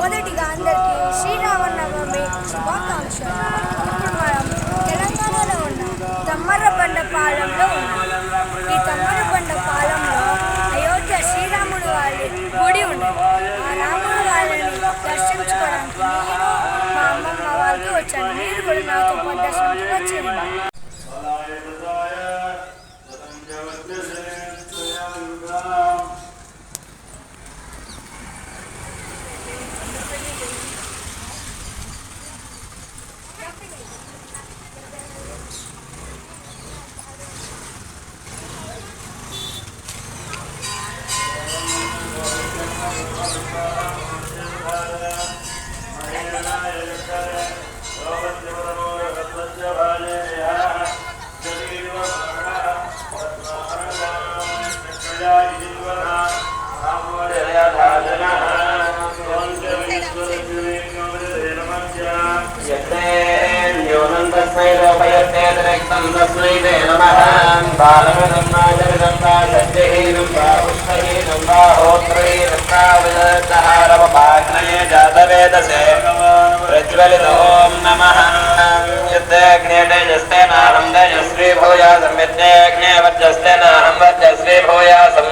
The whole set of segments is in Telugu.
మొదటిగా అందరికీ శ్రీరామనవమి శుభాకాంక్షలు. ఇప్పుడు మనం తెలంగాణలో ఉన్న తమ్మర్రబండ పాలెంలో ఉన్నాం. जातवेदसे प्रज्वलित नमः यद्यग्ने तेजस्ते नाहं तेजस्वी भूयासं यज्ञे वज्रस्ते नाहं वज्रस्वी भूयासं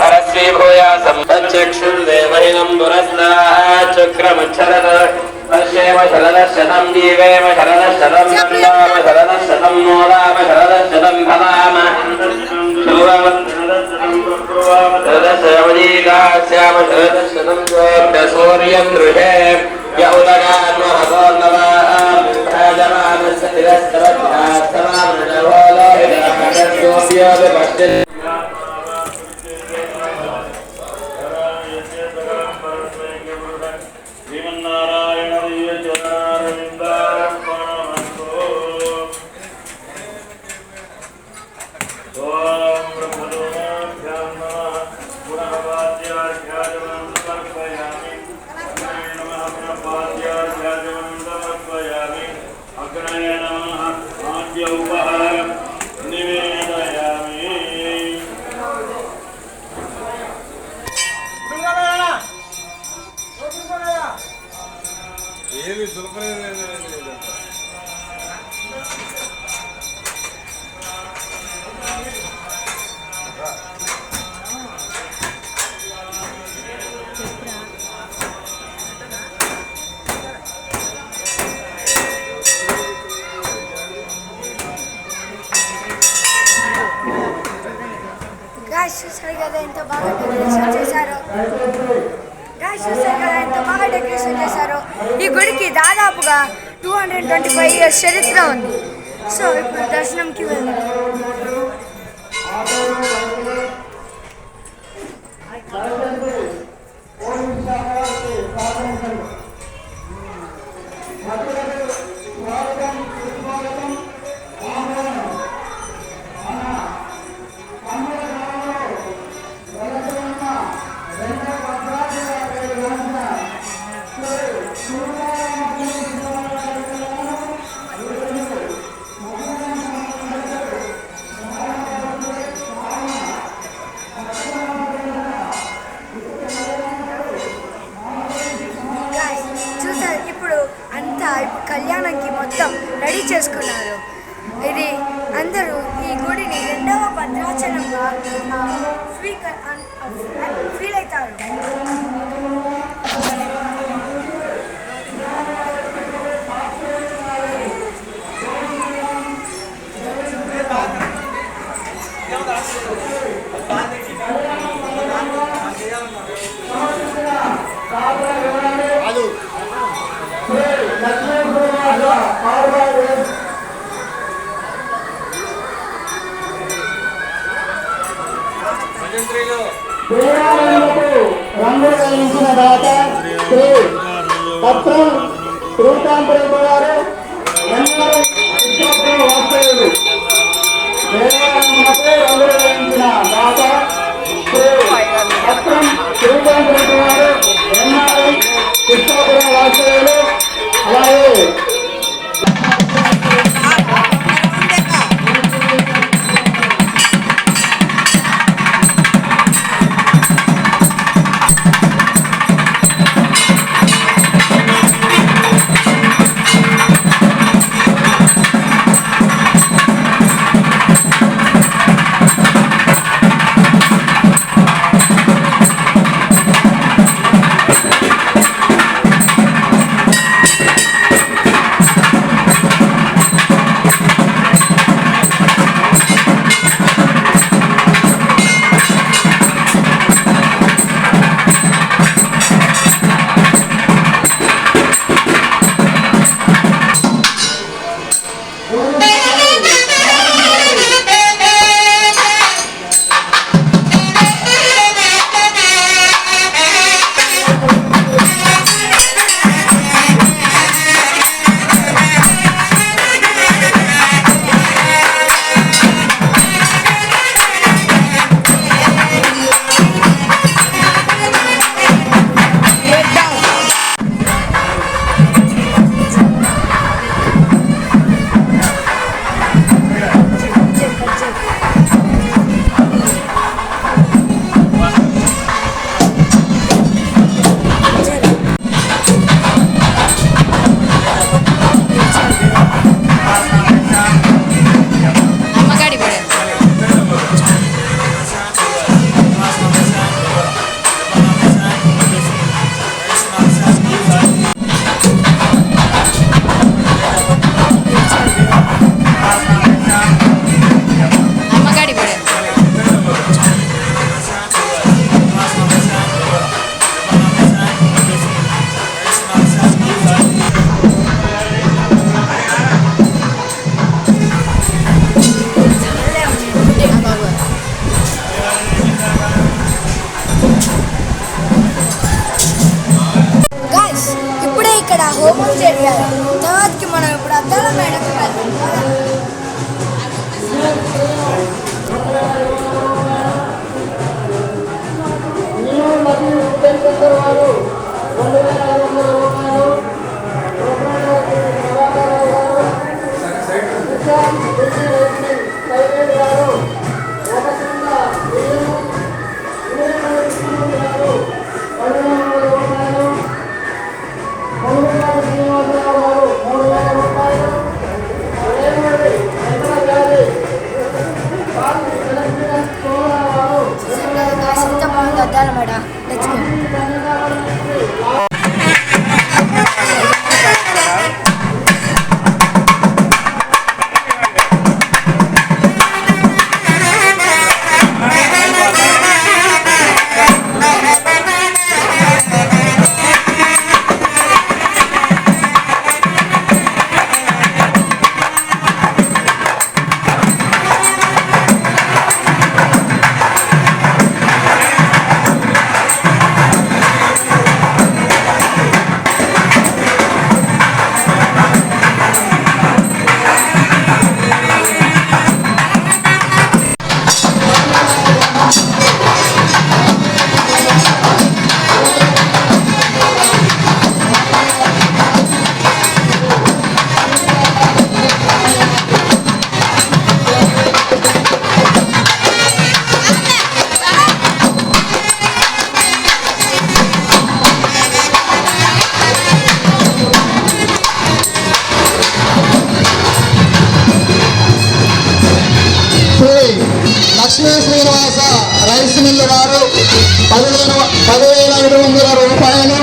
हरस्वी भूयासं तच्चक्षुर्देवहिनं पुरस्ताः चक्रमच्छरद పశ్యేమ శరణశతం జీవేమ శరణశతం నందామ శరణశతం నోదామ శరణశతం ఫలామ శరణశవజీగాశ్యామ శరణశతం సూర్యం దృశే యౌదగాన్మహోన్నవా జమానస్య తిరస్కరస్య సమానోలో బాగా చేశారో. ఈ గుడికి దాదాపుగా two hundred twenty five years చరిత్ర ఉంది. సో ఇప్పుడు దర్శనంకి వెళ్దాం. you. దాత శ్రీ పత్రం శ్రీకాంతరెడ్డి గారు. ఎన్నడూ విశ్వప్రభు రంగులు వేయించిన దాత శ్రీ పత్రం శ్రీకాంతరెడ్డి గారు. ఎన్నడూ విశ్వప్రభు వాస్తవ్యులు. Thank హోమం తర్వాతకి మనం ఇప్పుడు అద్దాల మేడకు వెళ్తాం వారు పదివేల పదివేల ఐదు వందల రూపాయలు.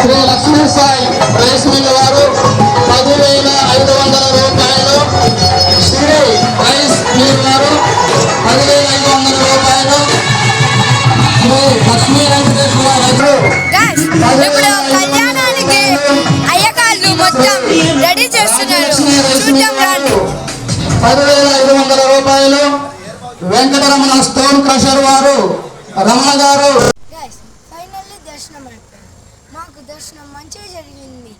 శ్రీ లక్ష్మీ సాయి రైస్ మిల్లు వారు పదివేల ఐదు వందల రూపాయలు. శ్రీ రైస్ మిల్ వారు పదివేల ఐదు వందల రూపాయలు. శ్రీ లక్ష్మీ వెంకటేశ్వర గాయ్స్ ఇప్పుడు కళ్యాణానికి అయ్యకాళ్ళు మొత్తం రెడీ చేస్తున్నారు. చూద్దాం రండి. పదివేల ఐదు వందల రూపాయలు. వెంకటరమణ స్టోన్ క్రషర్ వారు రమణ గారు. ఫైనల్లీ దర్శనం అయిపోయింది. మాకు దర్శనం మంచిగా జరిగింది.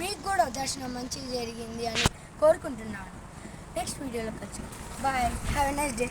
మీకు కూడా దర్శనం మంచిగా జరిగింది అని కోరుకుంటున్నాను. నెక్స్ట్ వీడియోలో వచ్చి bye have a nice day